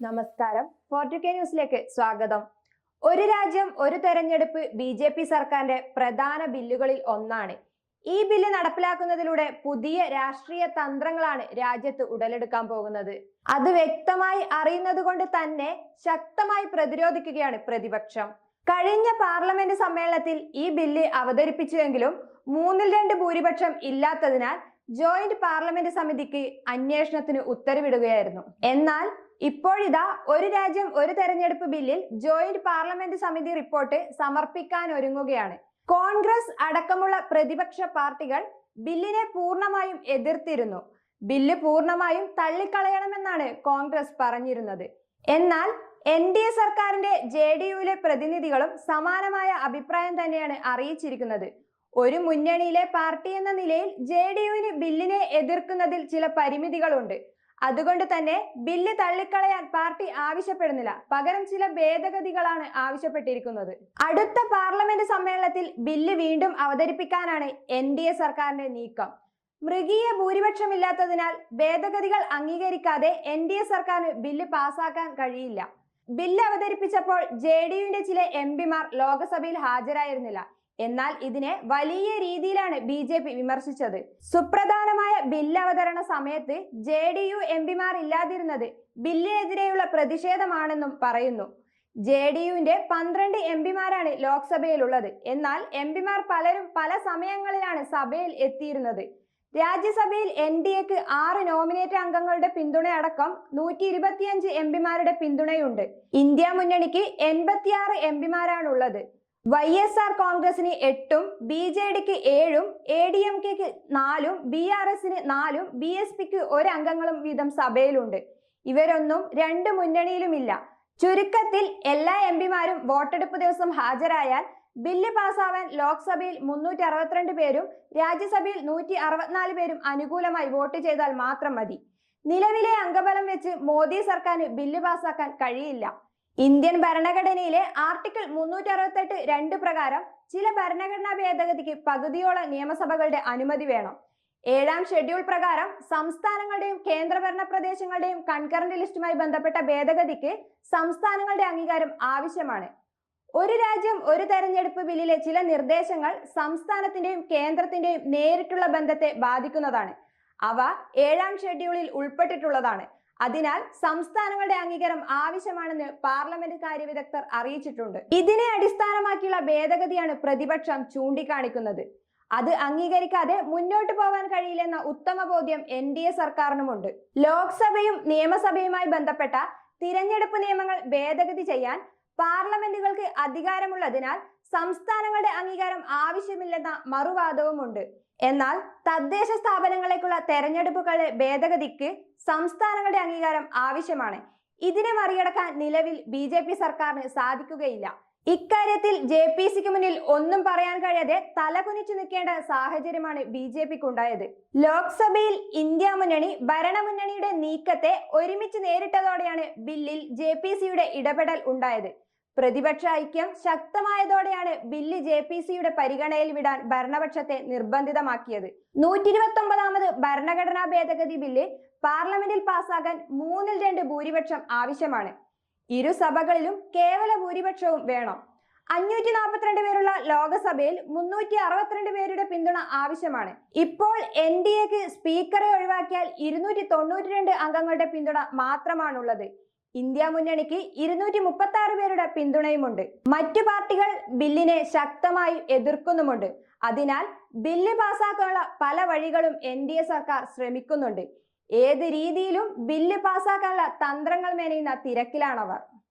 നമസ്കാരം. ഫോർട്ടു കെ ന്യൂസിലേക്ക് സ്വാഗതം. ഒരു രാജ്യം ഒരു തെരഞ്ഞെടുപ്പ് ബി ജെ പി സർക്കാരിന്റെ പ്രധാന ബില്ലുകളിൽ ഒന്നാണ്. ഈ ബില്ല് നടപ്പിലാക്കുന്നതിലൂടെ പുതിയ രാഷ്ട്രീയ തന്ത്രങ്ങളാണ് രാജ്യത്ത് ഉടലെടുക്കാൻ പോകുന്നത്. അത് വ്യക്തമായി അറിയുന്നത് കൊണ്ട് തന്നെ ശക്തമായി പ്രതിരോധിക്കുകയാണ് പ്രതിപക്ഷം. കഴിഞ്ഞ പാർലമെന്റ് സമ്മേളനത്തിൽ ഈ ബില്ല് അവതരിപ്പിച്ചുവെങ്കിലും മൂന്നിൽ രണ്ട് ഭൂരിപക്ഷം ഇല്ലാത്തതിനാൽ ജോയിന്റ് പാർലമെന്റ് സമിതിക്ക് അന്വേഷണത്തിന് ഉത്തരവിടുകയായിരുന്നു. എന്നാൽ ഇപ്പോഴിതാ ഒരു രാജ്യം ഒരു തെരഞ്ഞെടുപ്പ് ബില്ലിൽ ജോയിന്റ് പാർലമെന്റ് സമിതി റിപ്പോർട്ട് സമർപ്പിക്കാൻ ഒരുങ്ങുകയാണ്. കോൺഗ്രസ് അടക്കമുള്ള പ്രതിപക്ഷ പാർട്ടികൾ ബില്ലിനെ പൂർണമായും എതിർത്തിരുന്നു. ബില്ല് പൂർണമായും തള്ളിക്കളയണമെന്നാണ് കോൺഗ്രസ് പറഞ്ഞിരുന്നത്. എന്നാൽ എൻ ഡി എ സർക്കാരിന്റെ ജെ ഡി യുവിലെ പ്രതിനിധികളും സമാനമായ അഭിപ്രായം തന്നെയാണ് അറിയിച്ചിരിക്കുന്നത്. ഒരു മുന്നണിയിലെ പാർട്ടി എന്ന നിലയിൽ ജെ ഡി യുവിന് ബില്ലിനെ എതിർക്കുന്നതിൽ ചില പരിമിതികളുണ്ട്. അതുകൊണ്ട് തന്നെ ബില്ല് തള്ളിക്കളയാൻ പാർട്ടി ആവശ്യപ്പെടുന്നില്ല. പകരം ചില ഭേദഗതികളാണ് ആവശ്യപ്പെട്ടിരിക്കുന്നത്. അടുത്ത പാർലമെന്റ് സമ്മേളനത്തിൽ ബില്ല് വീണ്ടും അവതരിപ്പിക്കാനാണ് എൻ ഡി എ സർക്കാരിന്റെ നീക്കം. മൃഗീയ ഭൂരിപക്ഷമില്ലാത്തതിനാൽ ഭേദഗതികൾ അംഗീകരിക്കാതെ എൻ ഡി എ സർക്കാരിന് ബില്ല് പാസാക്കാൻ കഴിയില്ല. ബില്ല് അവതരിപ്പിച്ചപ്പോൾ ജെ ഡി യുവിന്റെ ചില എം പിമാർ ലോക്സഭയിൽ ഹാജരായിരുന്നില്ല. എന്നാൽ ഇതിനെ വലിയ രീതിയിലാണ് ബി ജെ പി വിമർശിച്ചത്. സുപ്രധാനമായ ബില്ല് അവതരണ സമയത്ത് ജെ ഡി യു എം പിമാർ ഇല്ലാതിരുന്നത് ബില്ലിനെതിരെയുള്ള പ്രതിഷേധമാണെന്നും പറയുന്നു. ജെ ഡി യുവിന്റെ പന്ത്രണ്ട് എം പിമാരാണ് ലോക്സഭയിലുള്ളത്. എന്നാൽ എം പിമാർ പലരും പല സമയങ്ങളിലാണ് സഭയിൽ എത്തിയിരുന്നത്. രാജ്യസഭയിൽ എൻ ഡി എക്ക് ആറ് നോമിനേറ്റ് അംഗങ്ങളുടെ പിന്തുണയടക്കം നൂറ്റി ഇരുപത്തിയഞ്ച് എം പിമാരുടെ പിന്തുണയുണ്ട്. ഇന്ത്യ മുന്നണിക്ക് എൺപത്തിയാറ് എം പിമാരാണുള്ളത്. വൈ എസ് ആർ കോൺഗ്രസിന് എട്ടും ബി ജെ ഡിക്ക് ഏഴും എ ഡി എം കെക്ക് നാലും ബി ആർ എസിന് നാലും ബി എസ് പിക്ക് ഒരംഗങ്ങളും വീതം സഭയിലുണ്ട്. ഇവരൊന്നും രണ്ട് മുന്നണിയിലുമില്ല. ചുരുക്കത്തിൽ എല്ലാ എം പിമാരും വോട്ടെടുപ്പ് ദിവസം ഹാജരായാൽ ബില്ല് പാസ്സാവാൻ ലോക്സഭയിൽ മുന്നൂറ്റി അറുപത്തിരണ്ട് പേരും രാജ്യസഭയിൽ നൂറ്റി അറുപത്തിനാല് പേരും അനുകൂലമായി വോട്ട് ചെയ്താൽ മാത്രം മതി. നിലവിലെ അംഗബലം വെച്ച് മോദി സർക്കാരിന് ബില്ല് പാസ്സാക്കാൻ കഴിയില്ല. ഇന്ത്യൻ ഭരണഘടനയിലെ ആർട്ടിക്കിൾ മുന്നൂറ്റി അറുപത്തെട്ട് രണ്ട് പ്രകാരം ചില ഭരണഘടനാ ഭേദഗതിക്ക് പകുതിയോളം നിയമസഭകളുടെ അനുമതി വേണം. ഏഴാം ഷെഡ്യൂൾ പ്രകാരം സംസ്ഥാനങ്ങളുടെയും കേന്ദ്രഭരണ പ്രദേശങ്ങളുടെയും കൺകറന്റ് ലിസ്റ്റുമായി ബന്ധപ്പെട്ട ഭേദഗതിക്ക് സംസ്ഥാനങ്ങളുടെ അംഗീകാരം ആവശ്യമാണ്. ഒരു രാജ്യം ഒരു തെരഞ്ഞെടുപ്പ് ബില്ലിലെ ചില നിർദ്ദേശങ്ങൾ സംസ്ഥാനത്തിന്റെയും കേന്ദ്രത്തിന്റെയും നേരിട്ടുള്ള ബന്ധത്തെ ബാധിക്കുന്നതാണ്. അവ ഏഴാം ഷെഡ്യൂളിൽ ഉൾപ്പെട്ടിട്ടുള്ളതാണ്. അതിനാൽ സംസ്ഥാനങ്ങളുടെ അംഗീകാരം ആവശ്യമാണെന്ന് പാർലമെന്റ് കാര്യവിദഗ്ധർ അറിയിച്ചിട്ടുണ്ട്. ഇതിനെ അടിസ്ഥാനമാക്കിയുള്ള ഭേദഗതിയാണ് പ്രതിപക്ഷം ചൂണ്ടിക്കാണിക്കുന്നത്. അത് അംഗീകരിക്കാതെ മുന്നോട്ട് പോകാൻ കഴിയില്ലെന്ന ഉത്തമ ബോധ്യം എൻ ഡി എ സർക്കാരിനുമുണ്ട്. ലോക്സഭയും നിയമസഭയുമായി ബന്ധപ്പെട്ട തിരഞ്ഞെടുപ്പ് നിയമങ്ങൾ ഭേദഗതി ചെയ്യാൻ പാർലമെന്റുകൾക്ക് അധികാരമുള്ളതിനാൽ സംസ്ഥാനങ്ങളുടെ അംഗീകാരം ആവശ്യമില്ലെന്ന മറുവാദവുമുണ്ട്. എന്നാൽ തദ്ദേശ സ്ഥാപനങ്ങളേക്കുള്ള തെരഞ്ഞെടുപ്പുകളുടെ ഭേദഗതിക്ക് സംസ്ഥാനങ്ങളുടെ അംഗീകാരം ആവശ്യമാണ്. ഇതിനെ മറികടക്കാൻ നിലവിൽ ബി ജെ പി സർക്കാരിന് സാധിക്കുകയില്ല. ഇക്കാര്യത്തിൽ ജെ പി സിക്ക് മുന്നിൽ ഒന്നും പറയാൻ കഴിയാതെ തലകുനിച്ചു നിൽക്കേണ്ട സാഹചര്യമാണ് ബി ജെ പിക്ക് ഉണ്ടായത് ലോക്സഭയിൽ ഇന്ത്യ മുന്നണി ഭരണമുന്നണിയുടെ നീക്കത്തെ ഒരുമിച്ച് നേരിട്ടതോടെയാണ് ബില്ലിൽ ജെ പി സിയുടെ ഇടപെടൽ ഉണ്ടായത്. പ്രതിപക്ഷ ഐക്യം ശക്തമായതോടെയാണ് ബില്ല് ജെ പി സിയുടെ പരിഗണനയിൽ വിടാൻ ഭരണപക്ഷത്തെ നിർബന്ധിതമാക്കിയത്. നൂറ്റി ഇരുപത്തി ഒമ്പതാമത് ഭരണഘടനാ ഭേദഗതി ബില്ല് പാർലമെന്റിൽ പാസ്സാകാൻ മൂന്നിൽ രണ്ട് ഭൂരിപക്ഷം ആവശ്യമാണ്. ഇരു സഭകളിലും കേവല ഭൂരിപക്ഷവും വേണം. അഞ്ഞൂറ്റി നാൽപ്പത്തിരണ്ട് പേരുള്ള ലോകസഭയിൽ മുന്നൂറ്റി അറുപത്തിരണ്ട് പേരുടെ പിന്തുണ ആവശ്യമാണ്. ഇപ്പോൾ എൻ ഡി എക്ക് സ്പീക്കറെ ഒഴിവാക്കിയാൽ ഇരുന്നൂറ്റി തൊണ്ണൂറ്റി രണ്ട് അംഗങ്ങളുടെ പിന്തുണ മാത്രമാണുള്ളത്. ഇന്ത്യ മുന്നണിക്ക് ഇരുന്നൂറ്റി മുപ്പത്തി ആറ് പേരുടെ പിന്തുണയുമുണ്ട്. മറ്റു പാർട്ടികൾ ബില്ലിനെ ശക്തമായി എതിർക്കുന്നുമുണ്ട്. അതിനാൽ ബില്ല് പാസ്സാക്കാനുള്ള പല വഴികളും എൻ ഡി എ സർക്കാർ ശ്രമിക്കുന്നുണ്ട്. ഏത് രീതിയിലും ബില്ല് പാസാക്കാനുള്ള തന്ത്രങ്ങൾ മേനയുന്ന തിരക്കിലാണവർ.